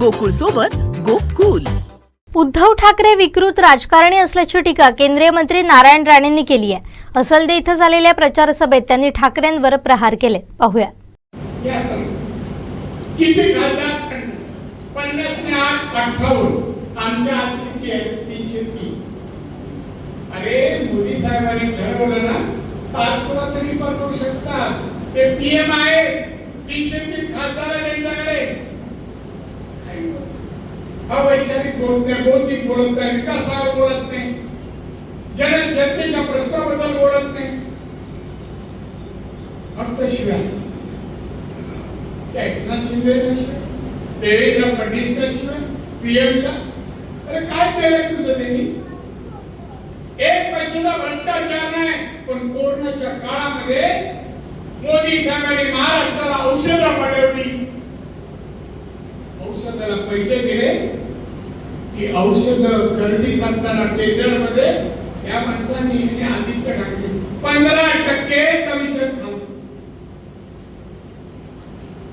गोकुळ सोबत गोकुल. उद्धव ठाकरे विकृत राजकारणी असल्याची टीका केंद्रीय मंत्री नारायण राणेंनी केली आहे. असलदे इथं झालेल्या प्रचार सभेत त्यांनी ठाकरेंवर प्रहार केले. पाहूया. किती अरे मोदी साहेबांनी ठरवलं ना तात्पुरा तरी बनवू शकतात. ते पीएम आहे. तीनशे तीन खासदार आहे त्यांच्याकडे काही बोलत. अवैचारिक बोलत नाही बौद्धिक बोलत नाही विकासावर बोलत नाही जन जनतेच्या प्रश्नाबद्दल बोलत नाही फक्त शिवाय त्या एकनाथ शिंदे नशिवाय देवेंद्र फडणवीस नशिवाय पीएम अरे काय केलं तुझं त्यांनी एक पैशाला भ्रष्टाचार नाही पण कोरोनाच्या काळामध्ये मोदी साहेबांनी महाराष्ट्राला औषधं पाठवली. औषधाला पैसे दिले. की औषध खरेदी करताना टेंडरमध्ये या माणसांनी आदित्य ठाकरे पंधरा टक्के कमिशन खाल्लं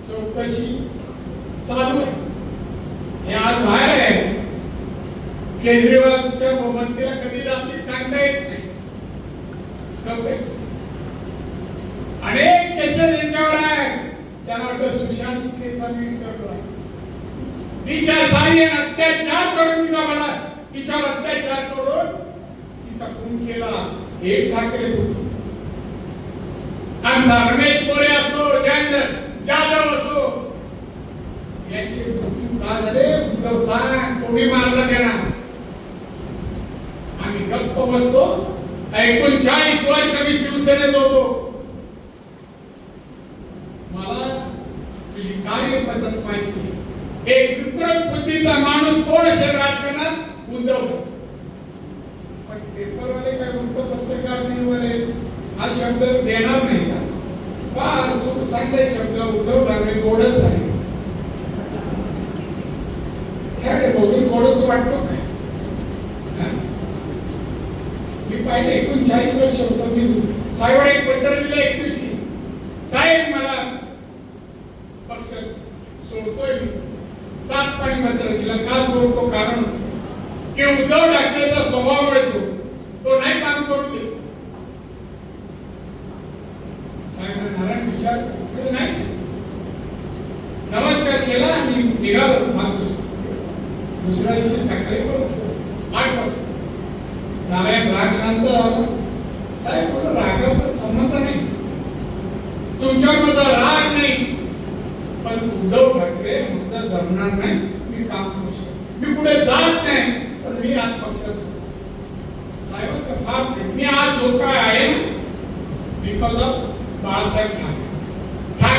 चौकशी चालू आहे. हे आज बाहेर आहे. केजरीवालच्या मंत्रीला कधी जाती सांगता येत नाही. चौकशी. अनेक केसेस यांच्यावर आहे. त्यांना वाटतं सुशांत केस आम्ही विसरलो आहे. दिशा साई अत्याचार केला एक ठाकरे कुटुंब. आमचा रमेश मोरे असो जयंत जाधव असो यांचे मृत्यू का झाले? उद्धव सांग कोणी मारलं त्यांना? आम्ही गप्प बसतो. एकोणचाळीस वर्ष मी शिवसेनेत होतो. मला तुझी कार्य पद्धत माहिती एक विकृत बुद्धीचा माणूस कोण असेल राजकारणात? उद्धव पण पेपरवाले काय वृत्तपत्रकार नाही वगैरे हा शब्द देणार नाही का? फार चांगले शब्द उद्धव ठाकरे गोडच आहे काय गोडच वाटतो काय? हा? मी पाहिले एकोणचाळीस वर्ष होतो मी साहेब एक पत्र दिलं एक दिवशी साहेब मला पक्ष सोडतोय मी. सात पाणी पत्र दिलं. का सोडतो? कारण की उद्धव ठाकरेचा स्वभाव सोड तो नाही काम करू दे साहेब नारायण विचार केलं, नाही साहेब. नमस्कार केला आणि निघालो. माणूस दुसऱ्या दिवशी सकाळी बोलतो आठ वाजता. नारायण राग शांत साहेब मला रागाचा संबंध नाही. तुमच्यामध्ये राग नाही. पण उद्धव ठाकरे माझा जमणार नाही. मी काम करू शकतो मी कुठे जात नाही. पण मी आज पक्षात आहे. साहेबांचं फार मी आज जो काय आहे ना बिकॉज ऑफ बाळासाहेब ठाकरे